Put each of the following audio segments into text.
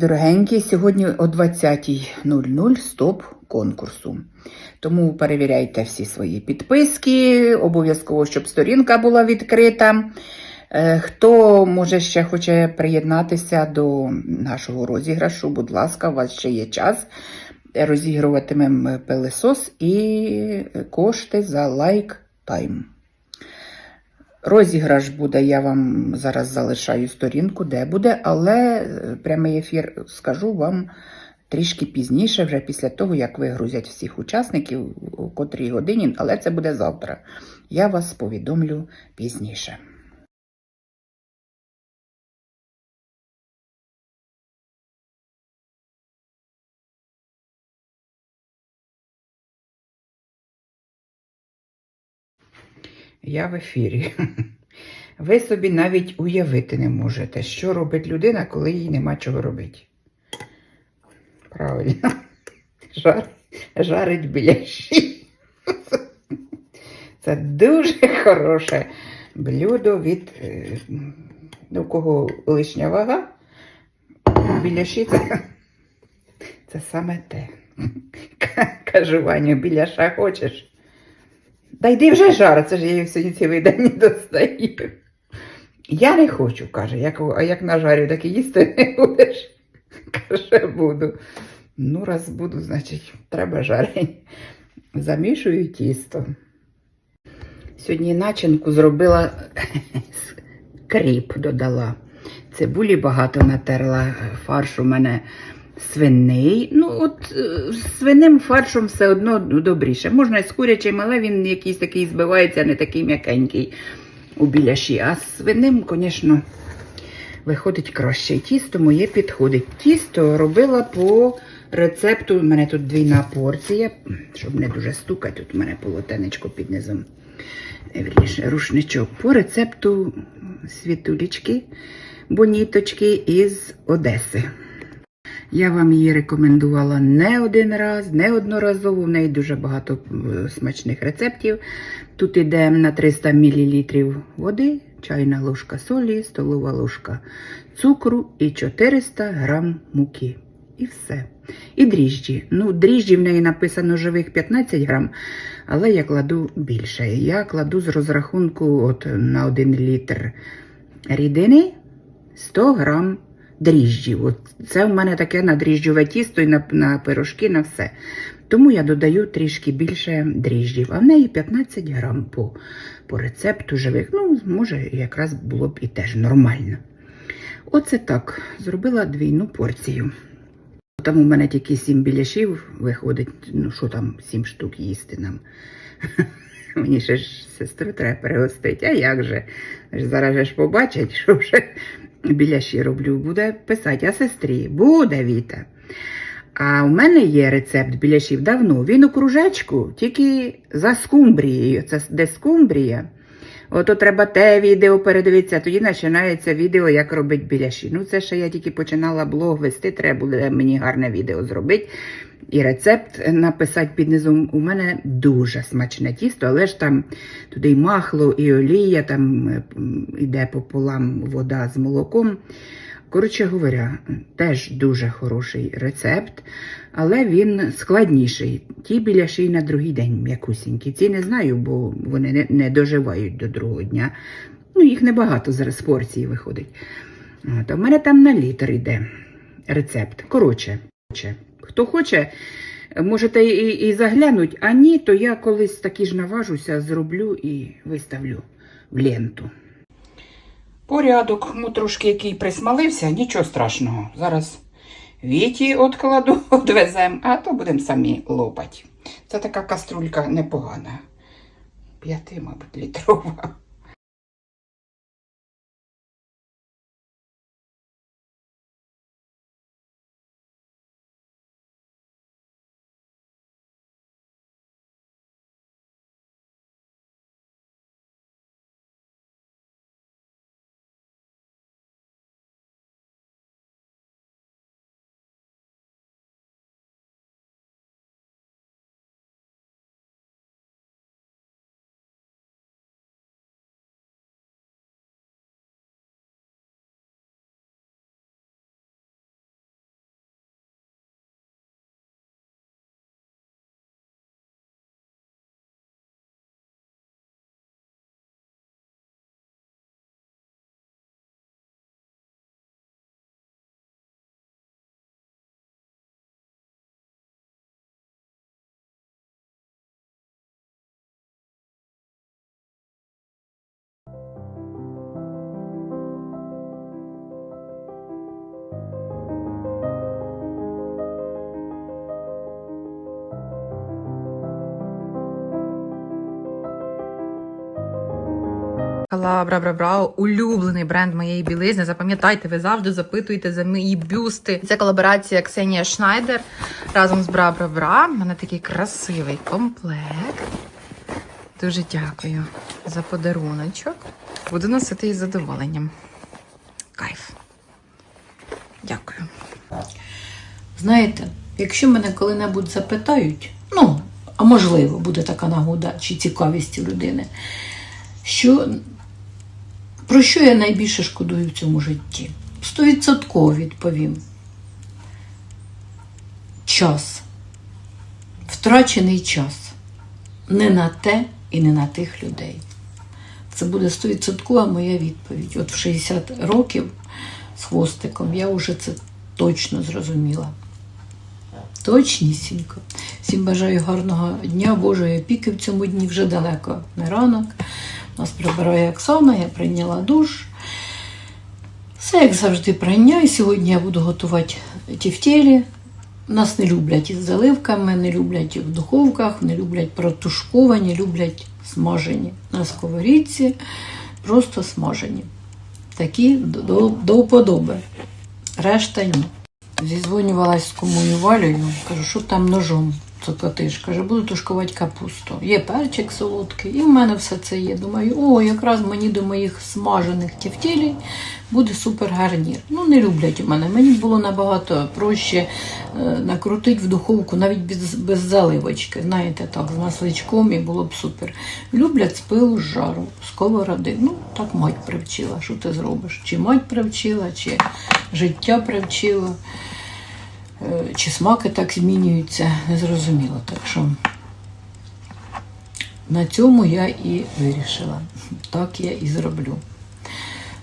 Дорогенькі, сьогодні о 20.00 стоп конкурсу. Тому перевіряйте всі свої підписки, обов'язково, щоб сторінка була відкрита. Е, Хто може ще хоче приєднатися до нашого розіграшу, будь ласка, у вас ще є час. Розігруватимемо пилесос і кошти за лайк тайм. Розіграш буде, я вам зараз залишаю сторінку, де буде, але е, прямий ефір скажу вам трішки пізніше, вже після того, як вигрузять всіх учасників у котрій годині, але це буде завтра. Я вас повідомлю пізніше. Я в ефірі. Ви собі навіть уявити не можете, що робить людина, коли їй нема чого робити. Правильно. Жар, жарить біляші. Це дуже хороше блюдо від е, ну, кого лишня вага. Біляші це, це саме те. Кажу, Ваню, біляша хочеш? Та йди вже жар, це ж я її сьогодні цілий день не достаю. Я не хочу, каже, як, а як нажарю, так і їсти не будеш. Каже, буду. Ну, раз буду, значить, треба жарень. Замішую тісто. Сьогодні начинку зробила кріп додала. Цибулі багато натерла, фарш у мене свиний. Ну, от е, з свиним фаршом все одно добріше. Можна і з курячим, але він якийсь такий збивається, не такий м'якенький у біляші. А з свиним, звісно, виходить краще. Тісто моє підходить. Тісто робила по рецепту. У мене тут двійна порція, щоб не дуже стукати. Тут у мене полотенечко під низом. е, Вірніше, рушничок. По рецепту світулечки, боніточки із Одеси. Я вам її рекомендувала не один раз, не одноразово. В неї дуже багато е, смачних рецептів. Тут іде на 300 мл води, чайна ложка солі, столова ложка цукру і 400 грам муки. І все. І дріжджі. Ну, дріжджі в неї написано живих 15 грам, але я кладу більше. Я кладу з розрахунку от, на 1 літр рідини 100 грам дріжджів. Це в мене таке на дріжджове тісто і на, на пирожки, на все. Тому я додаю трішки більше дріжджів, а в неї 15 грам по, по рецепту живих. Ну, може, якраз було б і теж нормально. Оце так. Зробила двійну порцію. Там у мене тільки сім біляшів виходить. Ну, що там, сім штук їсти нам. Мені ще ж сестру треба перегостити. А як же? Зараз ж побачать, що вже біляші роблю. Буде писати, а сестрі, буде Віта. А в мене є рецепт біляшів давно. Він у кружечку, тільки за скумбрією. Це де скумбрія. Ото треба те відео передивитися, тоді починається відео, як робити біляші. Ну, це ще я тільки починала блог вести, треба буде мені гарне відео зробити. І рецепт написати під низом. У мене дуже смачне тісто, але ж там туди і махло, і олія, там іде пополам вода з молоком. Коротше говоря, теж дуже хороший рецепт, але він складніший. Ті біляші на другий день м'якусінькі. Ці не знаю, бо вони не, не доживають до другого дня. Ну, їх небагато зараз порції виходить. От, в мене там на літр йде рецепт. Коротше, хто хоче, можете і, і заглянуть, а ні, то я колись таки ж наважуся, зроблю і виставлю в ленту. Порядок, ну який присмалився, нічого страшного. Зараз віті откладу, відвеземо, а то будемо самі лопати. Це така каструлька непогана. П'яти, мабуть, літрова. Калабра бра бра улюблений бренд моєї білизни. Запам'ятайте, ви завжди запитуєте за мої бюсти. Це колаборація Ксенія Шнайдер разом з Бра Бра Бра. У мене такий красивий комплект. Дуже дякую за подаруночок. Буду носити із задоволенням. Кайф. Дякую. Знаєте, якщо мене коли-небудь запитають, ну, а можливо, буде така нагода чи цікавість у людини, що, про що я найбільше шкодую в цьому житті? Стовідсотково відповім. Час. Втрачений час. Не на те і не на тих людей. Це буде стовідсоткова моя відповідь. От в 60 років з хвостиком я вже це точно зрозуміла. Точнісінько. Всім бажаю гарного дня, Божої опіки в цьому дні вже далеко не ранок. Нас прибирає Оксана, я прийняла душ. Все як завжди прання. І сьогодні я буду готувати тівтєлі. Нас не люблять із заливками, не люблять в духовках, не люблять протушковані, люблять смажені на сковорідці, просто смажені. Такі до, до, до вподоби. Решта ні. Зізвонювалась з кумою Валею, кажу, що там ножом закотиш. Каже, буду тушкувати капусту. Є перчик солодкий, і в мене все це є. Думаю, о, якраз мені до моїх смажених тівтєлій буде супер гарнір. Ну, не люблять у мене. Мені було набагато проще е, накрутити в духовку навіть без, без заливочки. Знаєте, так, з масличком і було б супер. Люблять з пилу з жару, сковороди. Ну, так мать привчила. Що ти зробиш? Чи мать привчила, чи життя привчила. Е, Чи смаки так змінюються, незрозуміло. Так що на цьому я і вирішила. Так я і зроблю.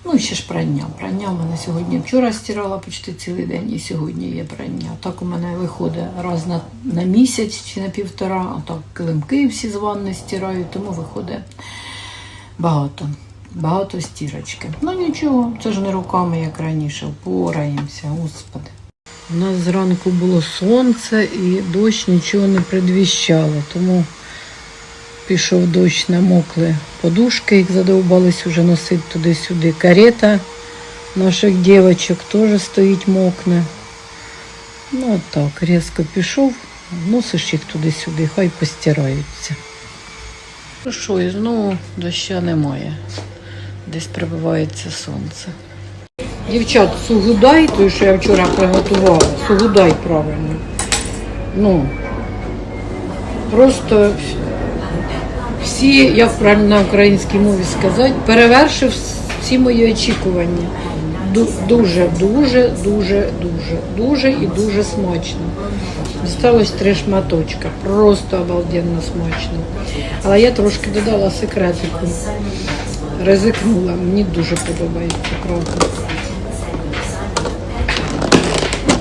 Ну, і ще ж прання. Прання в мене сьогодні вчора стирала почти цілий день, і сьогодні є прання. Так у мене виходить раз на, на місяць чи на півтора, а так килимки всі з ванни стираю, тому виходить багато. Багато стірочки. Ну нічого, це ж не руками, як раніше, впораємося, господи. У нас зранку було сонце і дощ нічого не предвіщало, тому пішов дощ, намокли подушки, їх задовбались уже носити туди-сюди. Карета наших дівчаток теж стоїть мокне. Ну от так, різко пішов, носиш їх туди-сюди, хай постираються. Ну що, і знову доща немає. Десь прибивається сонце. Дівчат, сугудай, той, що я вчора приготувала, сугудай правильно. Ну, просто всі, як правильно на українській мові сказати, перевершив всі мої очікування. Дуже, дуже, дуже, дуже, дуже і дуже смачно. Осталось три шматочка. Просто обалденно смачно. Але я трошки додала секретику. Ризикнула. Мені дуже подобається, правда.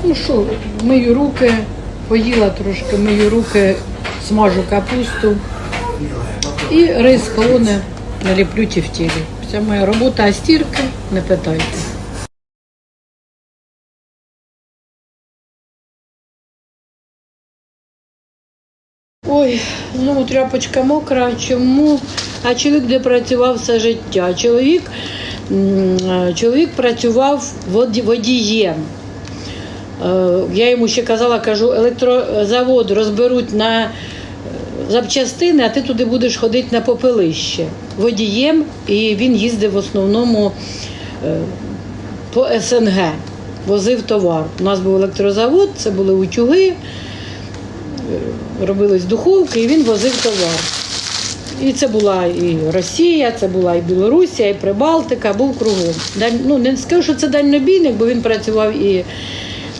Ну що, мию руки, поїла трошки, мию руки, смажу капусту. І рис холоне наліплю тівтілі. Вся моя робота, а стірки не питайте. Ой, ну тряпочка мокра. Чому? А чоловік де працював все життя. Чоловік, чоловік працював воді- водієм. Е, Я йому ще казала, кажу, електрозавод розберуть на е, запчастини, а ти туди будеш ходити на попелище водієм, і він їздив в основному е, по СНГ, возив товар. У нас був електрозавод, це були утюги, робились духовки, і він возив товар. І це була і Росія, це була і Білорусія, і Прибалтика, був кругом. Ну, не скажу, що це дальнобійник, бо він працював і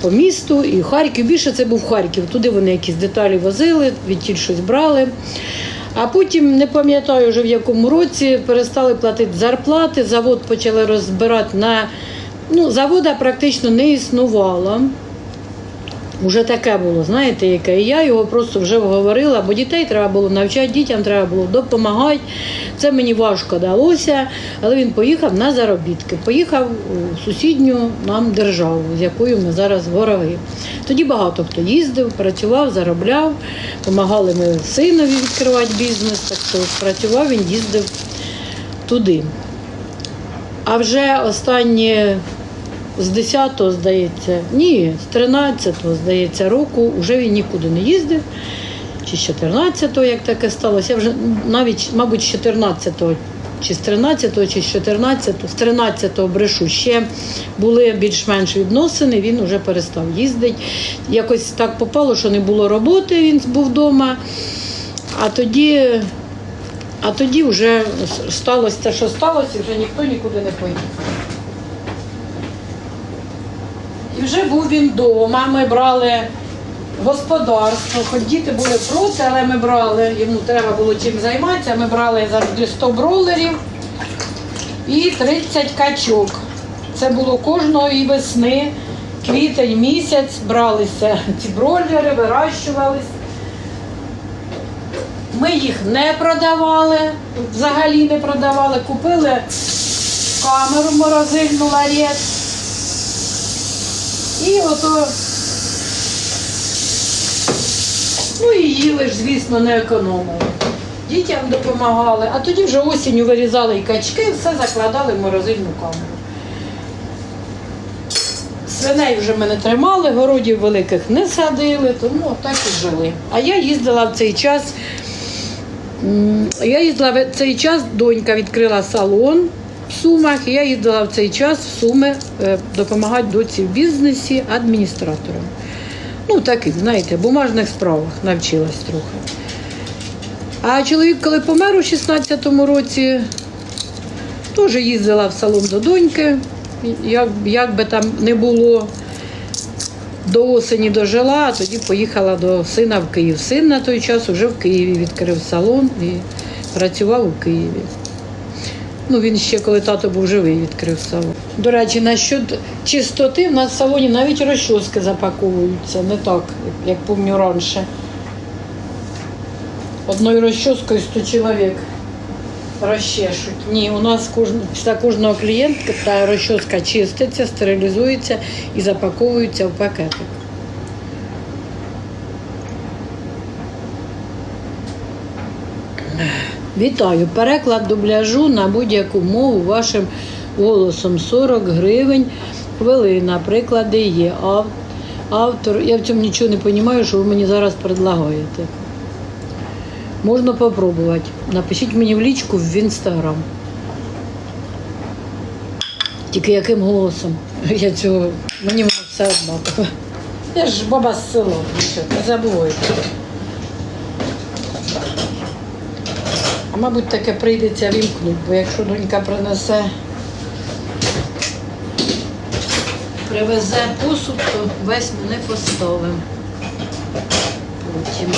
по місту, і Харків. Більше це був Харків. Туди вони якісь деталі возили, відтіль щось брали. А потім, не пам'ятаю вже в якому році, перестали платити зарплати, завод почали розбирати на. Ну, завода практично не існувало. Уже таке було, знаєте, яке. І я його просто вже вговорила, бо дітей треба було навчати, дітям треба було допомагати. Це мені важко далося, але він поїхав на заробітки. Поїхав у сусідню нам державу, з якою ми зараз вороги. Тоді багато хто їздив, працював, заробляв, допомагали ми синові відкривати бізнес, так що працював, він їздив туди. А вже останні з 10-го, здається, ні, з 13-го, здається, року вже він нікуди не їздив. Чи з 14-го, як таке сталося. Я вже навіть, мабуть, з 14-го, чи з 13-го, чи з 14-го, з 13-го брешу. Ще були більш-менш відносини, він вже перестав їздити. Якось так попало, що не було роботи, він був вдома. А тоді, а тоді вже сталося те, що сталося, і вже ніхто нікуди не поїхав. І вже був він вдома. Ми брали господарство, хоч діти були проти, але ми брали, йому треба було чим займатися. Ми брали завжди 100 бролерів і 30 качок. Це було кожної весни, квітень місяць, бралися ці бролери, вирощувалися. Ми їх не продавали, взагалі не продавали. Купили камеру морозильну ларєт. І ото. Ну і їли ж, звісно, не економили. Дітям допомагали, а тоді вже осінню вирізали і качки, все закладали в морозильну камеру. Свиней вже ми не тримали, городів великих не садили, тому отак і жили. А я їздила в цей час. Я їздила в цей час, донька відкрила салон в Сумах, я їздила в цей час в Суми е, допомагати доці в бізнесі адміністратором. Ну, таких, знаєте, бумажних справах навчилась трохи. А чоловік, коли помер у 16-му році, теж їздила в салон до доньки, як, як би там не було. До осені дожила, а тоді поїхала до сина в Київ. Син на той час вже в Києві відкрив салон і працював у Києві. Ну, він ще коли тато був живий, відкрив салон. До речі, насчет чистоти в нас в салоні навіть розчоски запаковуються, не так, як пам'ятаю раніше. Одною розчоскою 100 чоловік розчешуть. Ні, у нас кожен, після кожного клієнта та розчоска чиститься, стерилізується і запаковується в пакетик. Вітаю! Переклад дубляжу на будь-яку мову вашим голосом 40 гривень хвилина. Приклади є. Автор, я в цьому нічого не розумію, що ви мені зараз предлагаєте. Можна попробувати. Напишіть мені в лічку в інстаграм. Тільки яким голосом? Я цього. Мені все однаково. Я ж баба з села, забувайте. А мабуть, таке прийдеться вімкнути, бо якщо донька принесе, привезе посуд, то весь ми не поставимо. Потім.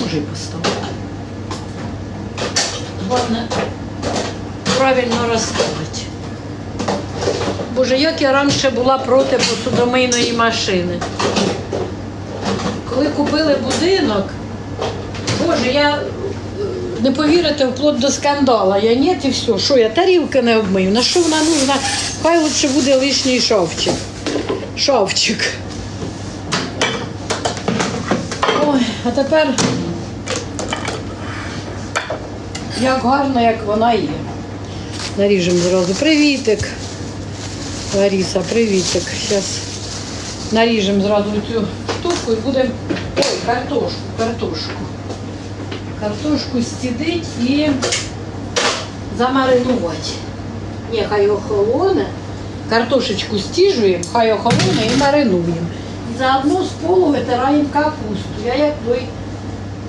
Може і поставити. Головне правильно розставити. Боже, як я раніше була проти посудомийної машини. Коли купили будинок, Боже, я е, не повірите вплоть до скандала. Я ні, і все. Що я тарілки не обмию? На що вона нужна? Хай лучше буде лишній шовчик. Шовчик. Ой, а тепер як гарно, як вона є. Наріжемо зразу. Привітик. Лариса, привітик. Зараз наріжемо зразу цю штуку і будемо. Ой, картошку, картошку. Картошку стідить і замаринувати. Ні, хай охолоне. Картошечку стіжуємо, хай охолоне і маринуємо. І заодно з полу витираємо капусту. Я як той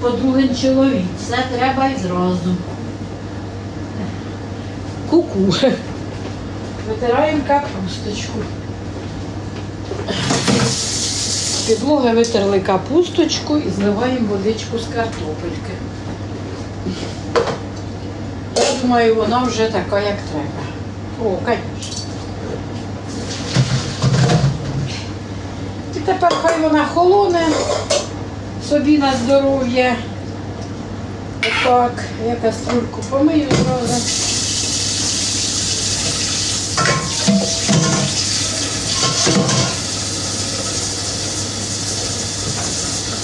подругин чоловік. Все треба і зразу. Ку-ку. Витираємо капусточку. Підлоги витерли капусточку і зливаємо водичку з картопельки. Я думаю, вона вже така, як треба. О, звісно. І тепер хай вона холоне собі на здоров'я. Отак, я каструльку помию зразу.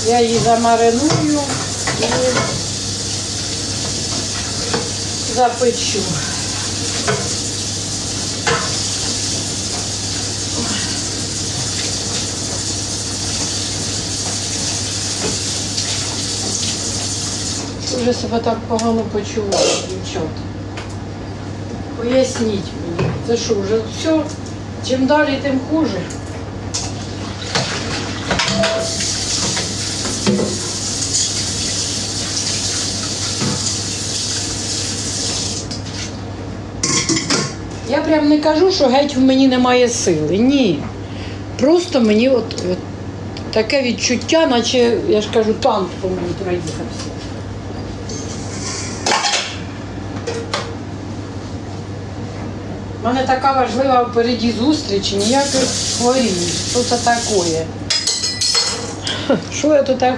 Я її замариную запечу. Вже себе так погано почуваю, дівчата. Поясніть мені, це що, вже все? Чим далі, тим хуже. Я прям не кажу, що геть в мені немає сили. Ні. Просто мені от, от таке відчуття, наче, я ж кажу, танк по мені проїхався. У мене така важлива впереді зустріч, ніяких хворів. Що це таке? Що це таке?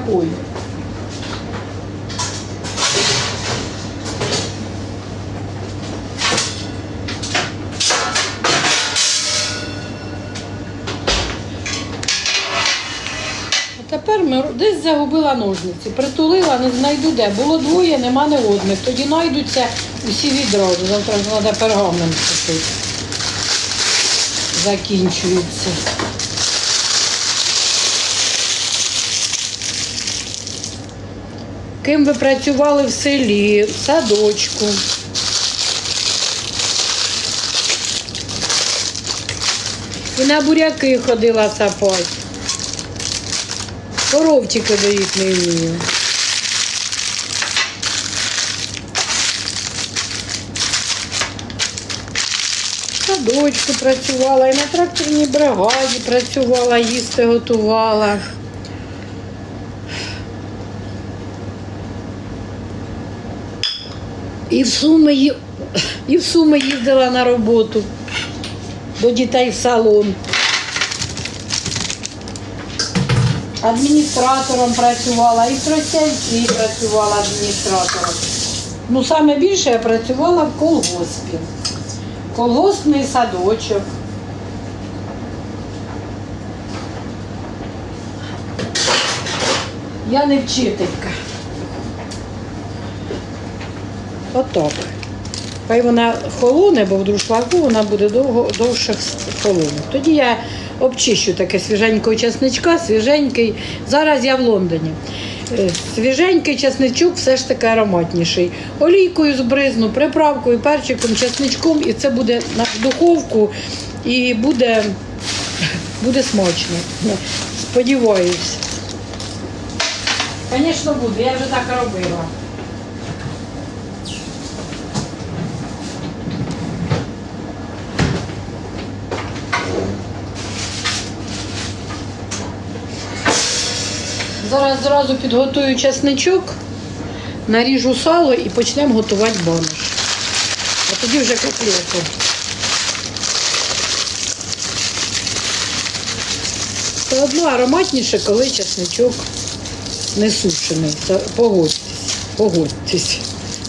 Тепер ми десь загубила ножниці, притулила, не знайду де. Було двоє, нема не одних. Тоді знайдуться усі відразу. Завтра треба пергамент купити. Закінчується. Ким ви працювали в селі, в садочку? І на буряки ходила сапати. Коровчики доїть не вмію. Садочку працювала, і на тракторній бригаді працювала, їсти готувала. І в Суми, і в Суми їздила на роботу до дітей в салон. Адміністратором працювала, і в Тростянці працювала адміністратором. Ну, саме більше я працювала в колгоспі. Колгоспний садочок. Я не вчителька. Отак. Хай вона холоне, бо в друшлаку вона буде довго довше холонути. Тоді я обчищу таке свіженького чесничка, свіженький. Зараз я в Лондоні. Е, Свіженький чесничок все ж таки ароматніший. Олійкою збризну, приправкою, перчиком, чесничком, і це буде на духовку і буде, буде смачно. Сподіваюся. Звісно, буде, я вже так робила. Зараз зразу підготую чесничок, наріжу сало і почнемо готувати банош. А тоді вже котлету. Все одно ароматніше, коли чесничок не сушений. Це Погодьтесь, погодьтесь.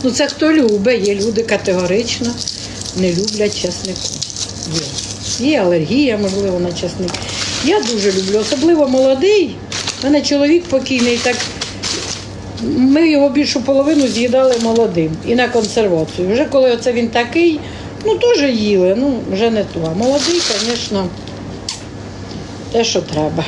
Ну це хто любить, є люди категорично не люблять чеснику. Є. Є алергія, можливо, на чесник. Я дуже люблю, особливо молодий. У мене чоловік покійний, так ми його більшу половину з'їдали молодим і на консервацію. Вже коли оце він такий, ну теж їли, ну вже не то. А молодий, звісно, те, що треба.